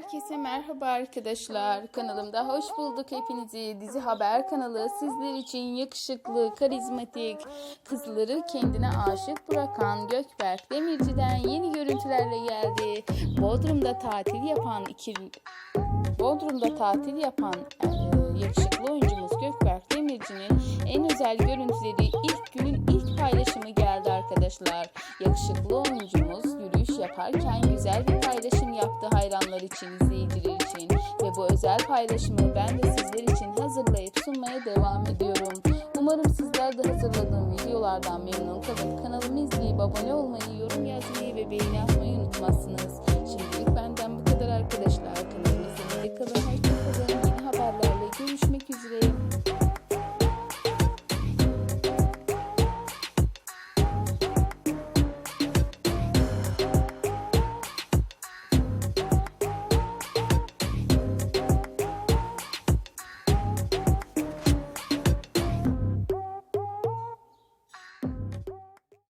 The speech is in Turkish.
Herkese merhaba arkadaşlar. Kanalımda hoş bulduk hepinizi. Dizi Haber kanalı sizler için yakışıklı, karizmatik, kızları kendine aşık bırakan Gökberk Demirci'den yeni görüntülerle geldi. Bodrum'da tatil yapan iki Bodrum'da tatil yapan e, yakışıklı oyuncumuz Gökberk Demirci'nin en özel görüntüleri ilk günün ilk paylaşımı geldi arkadaşlar. Yakışıklı oyuncumuz yaparken güzel bir paylaşım yaptı hayranlar için, izleyiciler için ve bu özel paylaşımı ben de sizler için hazırlayıp sunmaya devam ediyorum. Umarım sizler de hazırladığım videolardan memnun kalın. Kanalımı izleyip abone olmayı, yorum yazmayı